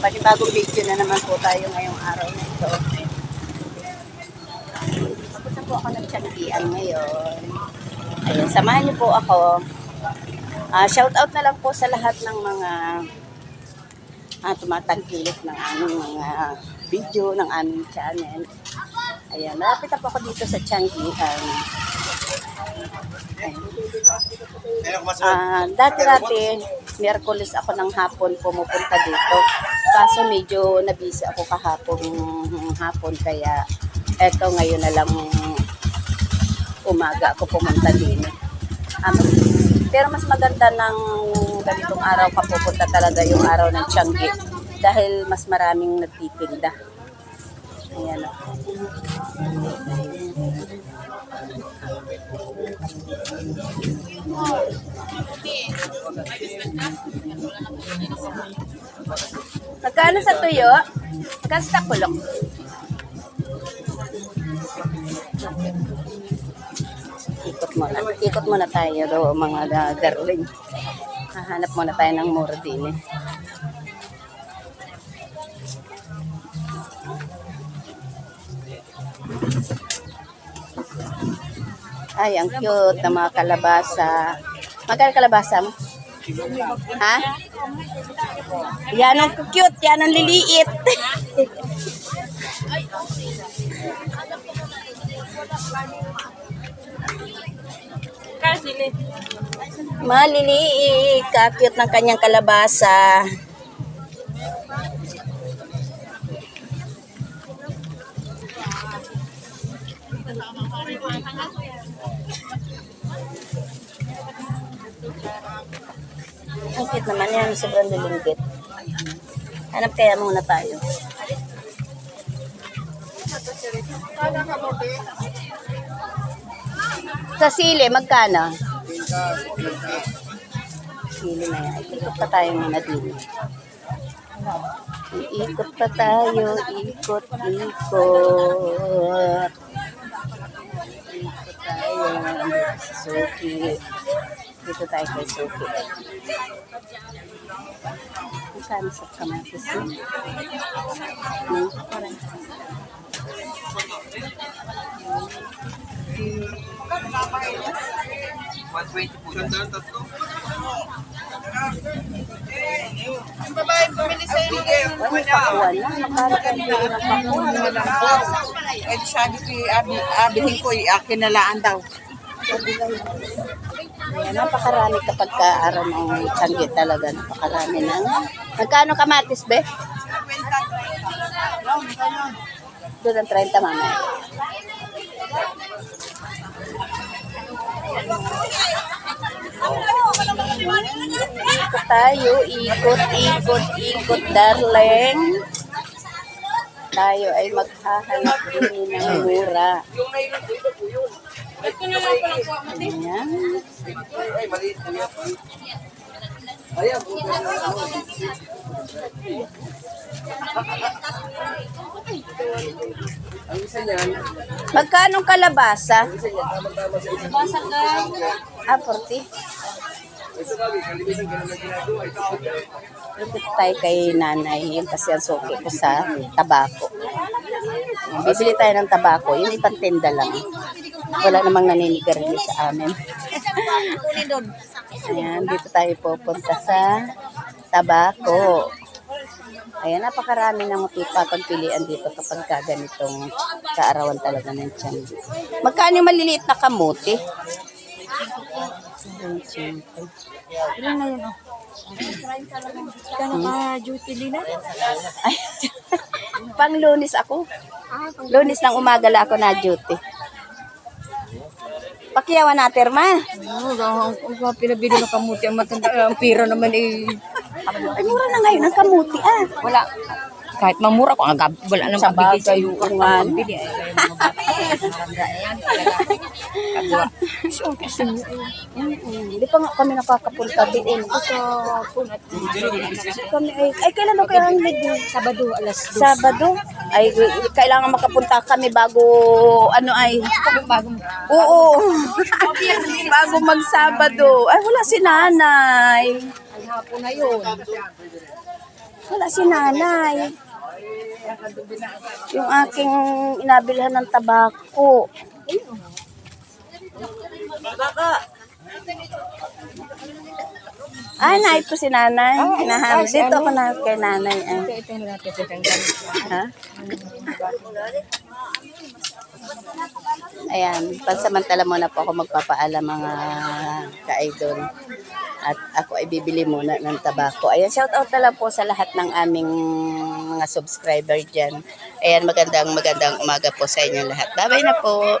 panibagong video na naman po tayo ngayong araw na ito. Papunta po ako ng Tianggian ngayon. Ayun, samahan niyo po ako. Ah, shout out na lang po sa lahat ng mga ah, tumatangkilik ng aming mga video ng aming channel. Ayan, malapit na po ako dito sa Tianggian. Ah, dati-dati, Miyerkules ako ng hapon pumupunta dito. Kaso medyo nabisi ako kahapon hapon kaya eto ngayon na lang umaga ako pumunta din. Mas, pero mas maganda ng ganitong araw ka pupunta talaga yung araw ng Tianggi dahil mas maraming nagtitinda. Ayan. Magkano sa tuyo? Magkano sa kulok? Ikot muna. Ikot muna tayo do mga da- darling. Hahanap muna tayo ng mura din eh. Ay, ang cute ng mga kalabasa. Magkano kalabasa mo? Ha? Yan ang cute, yan ang liliit. Maliliit, ka-cute ng kanyang kalabasa. Ang cute naman yan, sobrang lilinggit. Hanap kaya muna tayo. Sa sili, magkano? Sili na yan. Ikot pa tayo muna din. Iikot pa tayo, ikot, ikot. Ikot tayo. Sa Suki. Dito tayo kay Suki. Saan sa kamatis mo? Hmm? Wala, pakuwan na. Magkano kayo ng pakuwan? Eh, sabi ko, abi, abihin ko, akin na laan daw. Ayan, napakarami kapag ka-araw ng tanggi talaga. Napakarami na. Magkano kamatis, be? Doon ang 30, mama. Ikot tayo, ikot, ikot, ikot, darling. Tayo ay maghahanap din ng mura. Ayan. Magkano kalabasa? Ah, 40. Lupit tayo kay nanay. Yung kasi ang suki ko sa tabako. Bibili tayo ng tabako. Yun ibang tinda lang. Wala namang naninigarilyo sa amin. Ayan, dito tayo pupunta sa tabako. Ayan, napakarami ng pagpilian dito kapag ka ganitong kaarawan talaga ng tiyan. Magkano yung maliliit na kamuti? Ilan na yun, oh? Ka naka-duty din na? Ay, pang lunis ako. Lunis ng umaga lang ako na duty. Pakiyawan natin, ma. Oo, ang ang pinabili ng kamuti, ang matanda, ang pira naman eh. Ay, mura na ngayon ang kamuti, ah. Wala. Kahit mamura ko, agab, wala nang pabigay bagay, sa'yo. Ang bili, ay, So, kasi, Hindi pa nga kami nakakapunta din. sa phone at Kami ay, ay kailan kaya ang lady? Sabado, alas Sabado? Ay, kailangan makapunta kami bago, ano ay, bagong oo. bago mag-Sabado. Ay, wala si nanay. Ay, hapon na yun. Wala si nanay. Yung aking inabilhan ng tabako. Ah, naip ko si nanay. Hinahanap. Dito ako na kay nanay. ah. Ito, ito. Ha? Ayan, pansamantala muna po ako magpapaalam mga ka-idol. At ako ay bibili muna ng tabako. Ayan, shout out na lang po sa lahat ng aming mga subscriber dyan. Ayan, magandang magandang umaga po sa inyo lahat. Bye-bye na po.